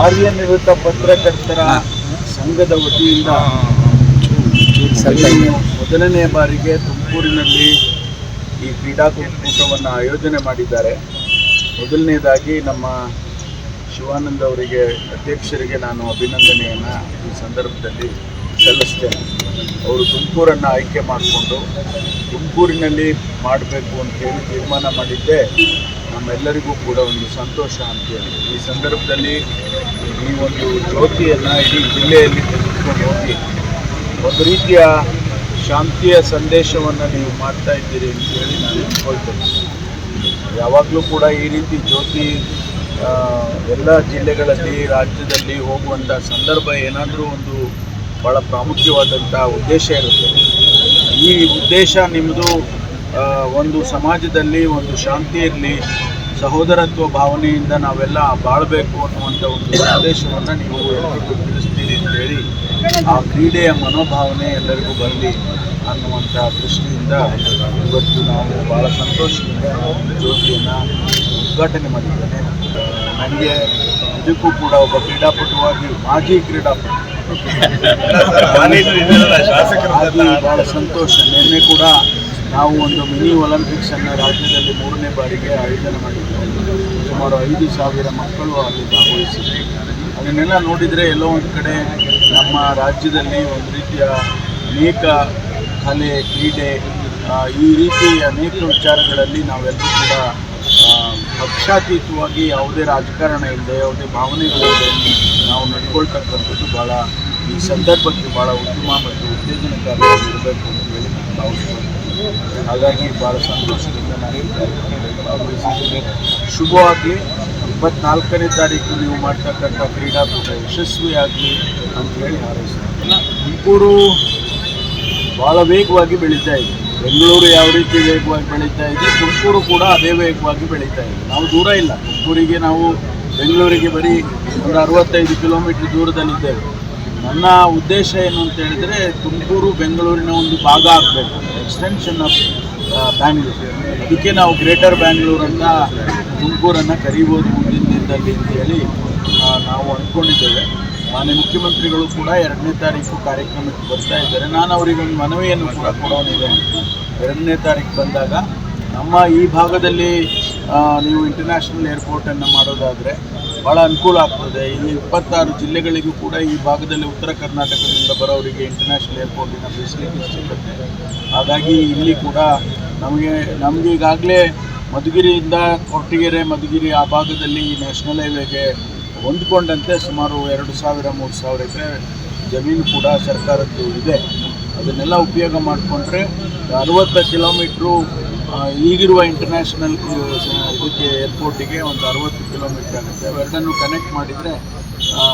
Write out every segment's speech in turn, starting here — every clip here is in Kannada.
ಕಾರ್ಯನಿರತ ಪತ್ರಕರ್ತರ ಸಂಘದ ವತಿಯಿಂದ ಮೊದಲನೇ ಬಾರಿಗೆ ತುಮಕೂರಿನಲ್ಲಿ ಈ ಕ್ರೀಡಾಕೂಟವನ್ನು ಆಯೋಜನೆ ಮಾಡಿದ್ದಾರೆ. ಮೊದಲನೇದಾಗಿ ನಮ್ಮ ಶಿವಾನಂದ ಅವರಿಗೆ ಅಧ್ಯಕ್ಷರಿಗೆ ನಾನು ಅಭಿನಂದನೆಯನ್ನು ಈ ಸಂದರ್ಭದಲ್ಲಿ ಸಲ್ಲಿಸ್ತೇನೆ. ಅವರು ತುಮಕೂರನ್ನು ಆಯ್ಕೆ ಮಾಡಿಕೊಂಡು ತುಮಕೂರಿನಲ್ಲಿ ಮಾಡಬೇಕು ಅಂತ ಹೇಳಿ ತೀರ್ಮಾನ ಮಾಡಿದ್ದೆ. ನಮ್ಮೆಲ್ಲರಿಗೂ ಕೂಡ ಒಂದು ಸಂತೋಷ ಅಂತೇಳಿ ಈ ಸಂದರ್ಭದಲ್ಲಿ ಈ ಒಂದು ಜ್ಯೋತಿಯನ್ನು ಇಡೀ ಜಿಲ್ಲೆಯಲ್ಲಿ ತೆಗೆದುಕೊಂಡು ಹೋಗಿ, ಒಂದು ರೀತಿಯ ಶಾಂತಿಯ ಸಂದೇಶವನ್ನು ನೀವು ಮಾಡ್ತಾ ಇದ್ದೀರಿ ಅಂತ ಹೇಳಿ ನಾನು ಅಂದ್ಕೊಳ್ತೇನೆ ಯಾವಾಗಲೂ ಕೂಡ ಈ ರೀತಿ ಜ್ಯೋತಿ ಎಲ್ಲ ಜಿಲ್ಲೆಗಳಲ್ಲಿ, ರಾಜ್ಯದಲ್ಲಿ ಹೋಗುವಂಥ ಸಂದರ್ಭ ಏನಾದರೂ ಒಂದು ಭಾಳ ಪ್ರಾಮುಖ್ಯವಾದಂಥ ಉದ್ದೇಶ ಇರುತ್ತೆ. ಈ ಉದ್ದೇಶ ನಿಮ್ಮದು ಒಂದು ಸಮಾಜದಲ್ಲಿ ಒಂದು ಶಾಂತಿ ಇರಲಿ ಸಹೋದರತ್ವ ಭಾವನೆಯಿಂದ ನಾವೆಲ್ಲ ಬಾಳಬೇಕು ಅನ್ನುವಂಥ ಒಂದು ಸಂದೇಶವನ್ನು ನೀವು ಎಲ್ಲರಿಗೂ ತಿಳಿಸ್ತೀರಿ ಅಂತೇಳಿ ಆ ಕ್ರೀಡೆಯ ಮನೋಭಾವನೆ ಎಲ್ಲರಿಗೂ ಬರಲಿ ಅನ್ನುವಂಥ ದೃಷ್ಟಿಯಿಂದ ಇವತ್ತು ನಾವು ಭಾಳ ಸಂತೋಷದಿಂದ ಜ್ಯೋತಿಯನ್ನು ಉದ್ಘಾಟನೆ ಮಾಡಿದ್ದೇನೆ. ನನಗೆ ಇದಕ್ಕೂ ಕೂಡ ಒಬ್ಬ ಕ್ರೀಡಾಪಟುವಾಗಿ ಮಾಜಿ ಕ್ರೀಡಾಪಟು. ಭಾಳ ಸಂತೋಷ. ನಿನ್ನೆ ಕೂಡ ನಾವು ಒಂದು ಮಿನಿ ಒಲಿಂಪಿಕ್ಸನ್ನು ರಾಜ್ಯದಲ್ಲಿ ಮೂರನೇ ಬಾರಿಗೆ ಆಯೋಜನೆ ಮಾಡಿದ್ದೇವೆ ಸುಮಾರು ಐದು ಸಾವಿರ ಮಕ್ಕಳು ಅಲ್ಲಿ ಭಾಗವಹಿಸಿದೆ ಅದನ್ನೆಲ್ಲ ನೋಡಿದರೆ ಎಲ್ಲೋ ಒಂದು ಕಡೆ ನಮ್ಮ ರಾಜ್ಯದಲ್ಲಿ ಒಂದು ರೀತಿಯ ಅನೇಕ ಕಲೆ, ಕ್ರೀಡೆ ಈ ರೀತಿ ಅನೇಕ ವಿಚಾರಗಳಲ್ಲಿ ನಾವೆಲ್ಲರೂ ಕೂಡ ಪಕ್ಷಾತೀತವಾಗಿ ಯಾವುದೇ ರಾಜಕಾರಣ ಇಲ್ಲದೆ, ಯಾವುದೇ ಭಾವನೆಗಳಿಲ್ಲದೆ ನಾವು ನಡ್ಕೊಳ್ತಕ್ಕಂಥದ್ದು ಭಾಳ ಈ ಸಂದರ್ಭಕ್ಕೆ ಭಾಳ ಉತ್ತಮ ಮತ್ತು ಉತ್ತೇಜನಕಾರಿಯಾಗಿರಬೇಕು ಅಂತ ಹೇಳಿ ನಾನು ಭಾವಿಸ್ತೀನಿ ಹಾಗಾಗಿ ಭಾಳ ಸಂತೋಷದಿಂದ ನಾನು ಶುಭವಾಗಿ ಇಪ್ಪತ್ನಾಲ್ಕನೇ ತಾರೀಕು ನೀವು ಮಾಡ್ತಕ್ಕಂಥ ಕ್ರೀಡಾಕೂಟ ಯಶಸ್ವಿಯಾಗಲಿ ಅಂತ ಹೇಳಿ ಹಾರೈಸ್ತೀನಿ. ತುಮಕೂರು ಭಾಳ ವೇಗವಾಗಿ ಬೆಳೀತಾ ಇದೆ. ಬೆಂಗಳೂರು ಯಾವ ರೀತಿ ವೇಗವಾಗಿ ಬೆಳೀತಾ ಇದೆ, ತುಮಕೂರು ಕೂಡ ಅದೇ ವೇಗವಾಗಿ ಬೆಳೀತಾ ಇದೆ. ನಾವು ದೂರ ಇಲ್ಲ. ತುಮಕೂರಿಗೆ ನಾವು ಬೆಂಗಳೂರಿಗೆ ಬರೀ ಒಂದು ಅರವತ್ತೈದು ಕಿಲೋಮೀಟ್ರ್ ದೂರದಲ್ಲಿದ್ದೇವೆ. ನನ್ನ ಉದ್ದೇಶ ಏನು ಅಂತ ಹೇಳಿದ್ರೆ ತುಮಕೂರು, ಬೆಂಗಳೂರಿನ ಒಂದು ಭಾಗ ಆಗಬೇಕು ಎಕ್ಸ್ಟೆನ್ಷನ್ ಆಫ್ ಬ್ಯಾಂಗ್ಳೂರು ಅದಕ್ಕೆ ನಾವು ಗ್ರೇಟರ್ ಬ್ಯಾಂಗ್ಳೂರ್ ಅಂತ ತುಮಕೂರನ್ನು ಕರಿಬೋದು ಮುಂದಿನ ದಿನದಲ್ಲಿ ಅಂತೇಳಿ ನಾವು ಅಂದ್ಕೊಂಡಿದ್ದೇವೆ ಮಾನ್ಯ ಮುಖ್ಯಮಂತ್ರಿಗಳು ಕೂಡ ಎರಡನೇ ತಾರೀಕು ಕಾರ್ಯಕ್ರಮಕ್ಕೆ ಬರ್ತಾ ಇದ್ದಾರೆ. ನಾನು ಅವರಿಗೆ ಒಂದು ಮನವಿಯನ್ನು ಕೂಡ ಕೊಡೋನಿದೆ ಎರಡನೇ ತಾರೀಕು ಬಂದಾಗ ನಮ್ಮ ಈ ಭಾಗದಲ್ಲಿ ನೀವು ಇಂಟರ್ನ್ಯಾಷನಲ್ ಏರ್ಪೋರ್ಟನ್ನು ಮಾಡೋದಾದರೆ ಭಾಳ ಅನುಕೂಲ ಆಗ್ತದೆ. ಇಲ್ಲಿ ಇಪ್ಪತ್ತಾರು ಜಿಲ್ಲೆಗಳಿಗೂ ಕೂಡ ಈ ಭಾಗದಲ್ಲಿ ಉತ್ತರ ಕರ್ನಾಟಕದಿಂದ ಬರೋರಿಗೆ ಇಂಟರ್ನ್ಯಾಷನಲ್ ಏರ್ಪೋರ್ಟಿನ ಫೆಸಿಲಿಟೀಸ್ ಸಿಗುತ್ತೆ. ಹಾಗಾಗಿ ಇಲ್ಲಿ ಕೂಡ ನಮಗೆ ನಮಗೆ ಈಗಾಗಲೇ ಮಧುಗಿರಿಯಿಂದ ಕೊರಟಗೆರೆ, ಮಧುಗಿರಿ ಆ ಭಾಗದಲ್ಲಿ ಈ ನ್ಯಾಷನಲ್ ಹೈವೇಗೆ ಹೊಂದ್ಕೊಂಡಂತೆ ಸುಮಾರು ಎರಡು ಸಾವಿರ, ಮೂರು ಸಾವಿರ ಎಕರೆ ಜಮೀನು ಕೂಡ ಸರ್ಕಾರದ್ದು ಇದೆ. ಅದನ್ನೆಲ್ಲ ಉಪಯೋಗ ಮಾಡಿಕೊಂಡ್ರೆ ಅರವತ್ತು ಕಿಲೋಮೀಟ್ರು ಈಗಿರುವ ಇಂಟರ್ನ್ಯಾಷನಲ್ ಇದಕ್ಕೆ ಏರ್ಪೋರ್ಟಿಗೆ ಒಂದು ಅರವತ್ತು ಕಿಲೋಮೀಟರ್ ಆಗುತ್ತೆ. ಎರಡನ್ನು ಕನೆಕ್ಟ್ ಮಾಡಿದರೆ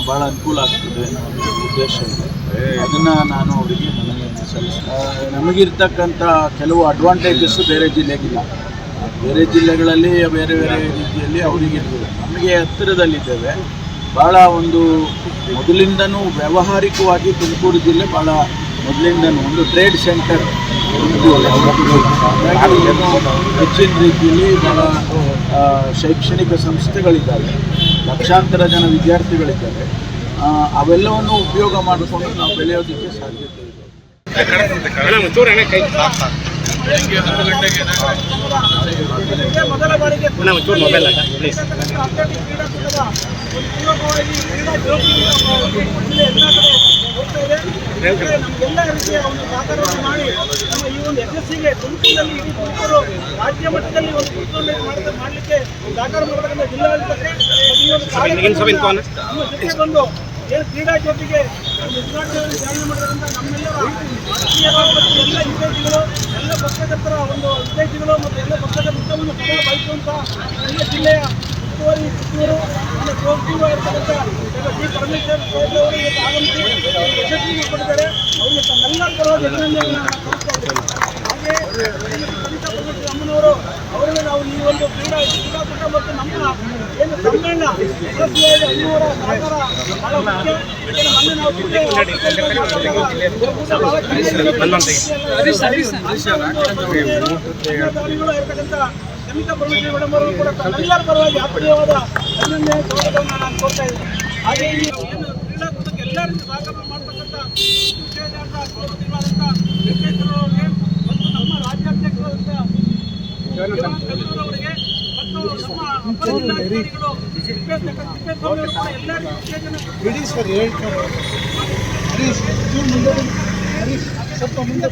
ಭಾಳ ಅನುಕೂಲ ಆಗ್ತದೆ ಅನ್ನೋ ಒಂದು ಉದ್ದೇಶ ಇದೆ. ಅದನ್ನು ನಾನು ಅವರಿಗೆ ಮನವಿಯನ್ನು ಸಲ್ಲಿಸ್ತೀನಿ. ನಮಗಿರ್ತಕ್ಕಂಥ ಕೆಲವು ಅಡ್ವಾಂಟೇಜಸ್ಸು ಬೇರೆ ಜಿಲ್ಲೆಗಿಲ್ಲ. ಬೇರೆ ಜಿಲ್ಲೆಗಳಲ್ಲಿ ಬೇರೆ ಬೇರೆ ರೀತಿಯಲ್ಲಿ ಅವರಿಗಿರ್ತದೆ ನಮಗೆ ಹತ್ತಿರದಲ್ಲಿದ್ದೇವೆ. ಭಾಳ ಒಂದು ಮೊದಲಿಂದನೂ ವ್ಯಾವಹಾರಿಕವಾಗಿ ತುಮಕೂರು ಜಿಲ್ಲೆ ಭಾಳ ಮೊದಲಿಂದನೂ ಒಂದು ಟ್ರೇಡ್ ಸೆಂಟರ್ ಹೆಚ್ಚಿನ ರೀತಿಯಲ್ಲಿ ಬಹಳ ಶೈಕ್ಷಣಿಕ ಸಂಸ್ಥೆಗಳಿದ್ದಾವೆ, ಲಕ್ಷಾಂತರ ಜನ ವಿದ್ಯಾರ್ಥಿಗಳಿದ್ದಾರೆ ಅವೆಲ್ಲವನ್ನು ಉಪಯೋಗ ಮಾಡಿಕೊಂಡು ನಾವು ಬೆಳೆಯೋದಕ್ಕೆ ಸಾಧ್ಯತೆ ಇದೆ. ನಮಗೆಲ್ಲ ರೀತಿಯ ಒಂದು ಸಹಕಾರವನ್ನು ಮಾಡಿ ನಮ್ಮ ಈ ಒಂದು ಯಶಸ್ಸಿಗೆ ತುಮಕೂರಲ್ಲಿ ಇಡೀ ತುಮಕೂರು ರಾಜ್ಯ ಮಟ್ಟದಲ್ಲಿ ಒಂದು ಮಾಡಿದ ಮಾಡಲಿಕ್ಕೆ ಸಹಕಾರ ಮಾಡಬೇಕಂದ್ರೆ ಜಿಲ್ಲಾಡಳಿತಕ್ಕೆ ಮತ್ತು ಈ ಒಂದು ಬಂದು ಏನು ಕ್ರೀಡಾ ಜ್ಯೋತಿಗೆ ಒಂದು ಉದ್ಘಾಟನೆಯಲ್ಲಿ ಜಾರಿ ಮಾಡತಕ್ಕಂಥ ನಮ್ಮೆಲ್ಲರ ರಾಷ್ಟ್ರೀಯ ಮತ್ತು ಎಲ್ಲ ವಿದ್ಯಾರ್ಥಿಗಳು ಎಲ್ಲ ಪಕ್ಷಕರ್ತರ ಒಂದು ವಿದ್ಯಾರ್ಥಿಗಳು ಮತ್ತು ಎಲ್ಲ ಪಕ್ಷದ ಮುಖ್ಯವನ್ನು ಕೂಡ ಬಯಸುವಂತಹ ಎಲ್ಲ ಜಿಲ್ಲೆಯ ಉಸ್ತುವಾರಿ ಸಚಿವರು ನಮ್ಮ ಪ್ರೋತ್ಸಾಹ ಇರ್ತಕ್ಕಂಥ ಪರಮೇಶ್ವರ್ ಅವರು ಆಗಮಿಸಿ ಯಶಸ್ವಿ ಮಾಡಿದ್ದಾರೆ ಅವರಿಗೆ ತಮ್ಮೆಲ್ಲರ ಪರವಾಗಿ ಅಭಿನಂದನೆಯನ್ನು. ಹಾಗೆ ಪರಮೇಶ್ವರ್ ಅಮ್ಮನವರು ಅವರಿಗೆ ನಾವು ಈ ಒಂದು ಕ್ರೀಡಾ ಕ್ರೀಡಾಕೂಟ ಮತ್ತು ನಮ್ಮ ಏನು ಸಮ್ಮೇಳನ ಯಶಸ್ವಿಯಾಗಿ ಅಮ್ಮನವರ ಸಹಕಾರ ಬಹಳ ಮುಖ್ಯ. ಮೊನ್ನೆ ನಾವು ಇರತಕ್ಕಂಥ ಕವಿತಾ ಪರಮೇಶ್ವರ್ ಮೇಡಮ್ ಅವರು ಕೂಡ ತಮ್ಮೆಲ್ಲರ ಪರವಾಗಿ ಆತ್ಮೀಯವಾದ ಅಭಿನಂದನೆ ಸ್ವಾಗತವನ್ನು ನಾನು ಕೋರ್ತಾ ಇದ್ದೀನಿ. ಹಾಗೆ ಈ ಏನು ಕ್ರೀಡಾಕೂಟಕ್ಕೆ ಎಲ್ಲರಿಗೂ ಸಹಕಾರ ಮಾಡ್ತಕ್ಕಂಥ ವೆಂಕಟೇಶ್ವರ ಅವರಿಗೆ ಮತ್ತು ನಮ್ಮ ರಾಜ್ಯಾಧ್ಯಕ್ಷರಾದಂಥ ಕಲ್ಲೂರು ಅವರಿಗೆ ಮತ್ತು ನಮ್ಮ ಅಪರ ಜಿಲ್ಲಾಧಿಕಾರಿಗಳು ತಿಪ್ಪೇಸ್ವಾಮಿ ಕೂಡ ಎಲ್ಲ ರೀತಿ ಉತ್ತೇಜನ ಹರೀಶ್ ಮುಂದೆ ಸ್ವಲ್ಪ ಮುಂದೆ